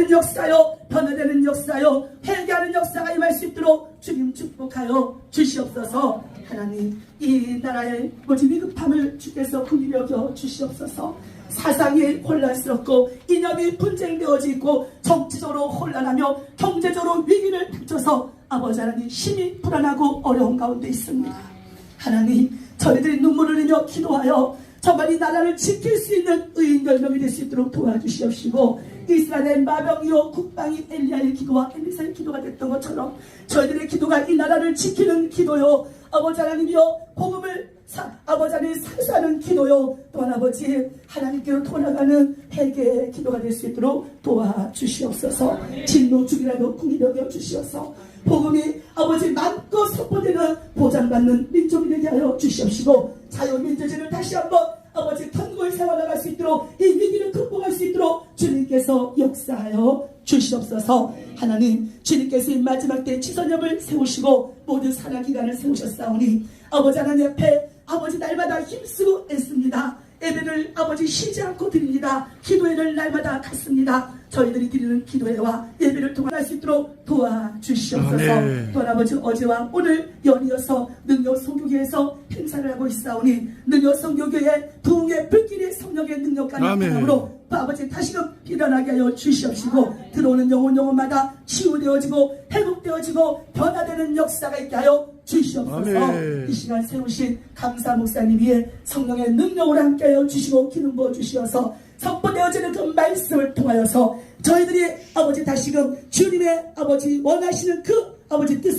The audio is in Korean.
일어나는 역사요 변화되는 역사요 회개하는 역사가 임할 수 있도록 주님 축복하여 주시옵소서. 하나님 이 나라의 뭐지 위급함을 주께서 긍휼히 여겨 주시옵소서. 사상이 혼란스럽고 이념이 분쟁되어지고 정치적으로 혼란하며 경제적으로 위기를 닥쳐서 아버지 하나님 심히 불안하고 어려운 가운데 있습니다. 하나님 저희들이 눈물을 흘리며 기도하여 정말 이 나라를 지킬 수 있는 의인 열명이 될 수 있도록 도와주시옵시고 이스라엘의 마병이요 국방이 엘리야의 기도와 엘리사의 기도가 됐던 것처럼 저희들의 기도가 이 나라를 지키는 기도요 아버지 하나님이여 복음을 사, 아버지 하나님 사수하는 기도요 또한 아버지 하나님께로 돌아가는 회개의 기도가 될 수 있도록 도와주시옵소서. 진노 죽이라도 궁리 여겨 주시옵소서. 복음이 아버지 많고 선포되는 보장받는 민족이 되게 하여 주시옵시고 자유민주주의를 다시 한번 아버지 천국을 세워나갈 수 있도록 이 위기를 극복할 수 있도록 주님께서 역사하여 주시옵소서. 하나님 주님께서 이 마지막 때 치선엽을 세우시고 모든 사랑 기간을 세우셨사오니 아버지 하나님 앞에 아버지 날마다 힘쓰고 애씁니다 예배를 아버지 쉬지 않고 드립니다 기도회를 날마다 갖습니다 저희들이 드리는 기도회와 예배를 통할 수 있도록 도와주시옵소서 아멘. 또 아버지 어제와 오늘 연이어서 능력 성교회에서 행사를 하고 있사오니 능력 성교회의 부흥의 불길의 성령의 능력과. 나타남으로 또 아버지 다시금 일어나게 하여 주시옵시고 들어오는 영혼 영혼마다 치유되어지고 회복되어지고 변화되는 역사가 있게 하여 주시옵소서 아멘. 이 시간 세우신 감사 목사님 위에 성령의 능력을 함께 하여 주시고 기름 부어 주시어서 선포되어지는 그 말씀을 통하여서 저희들이 아버지 다시금 주님의 아버지 원하시는 그 아버지 뜻을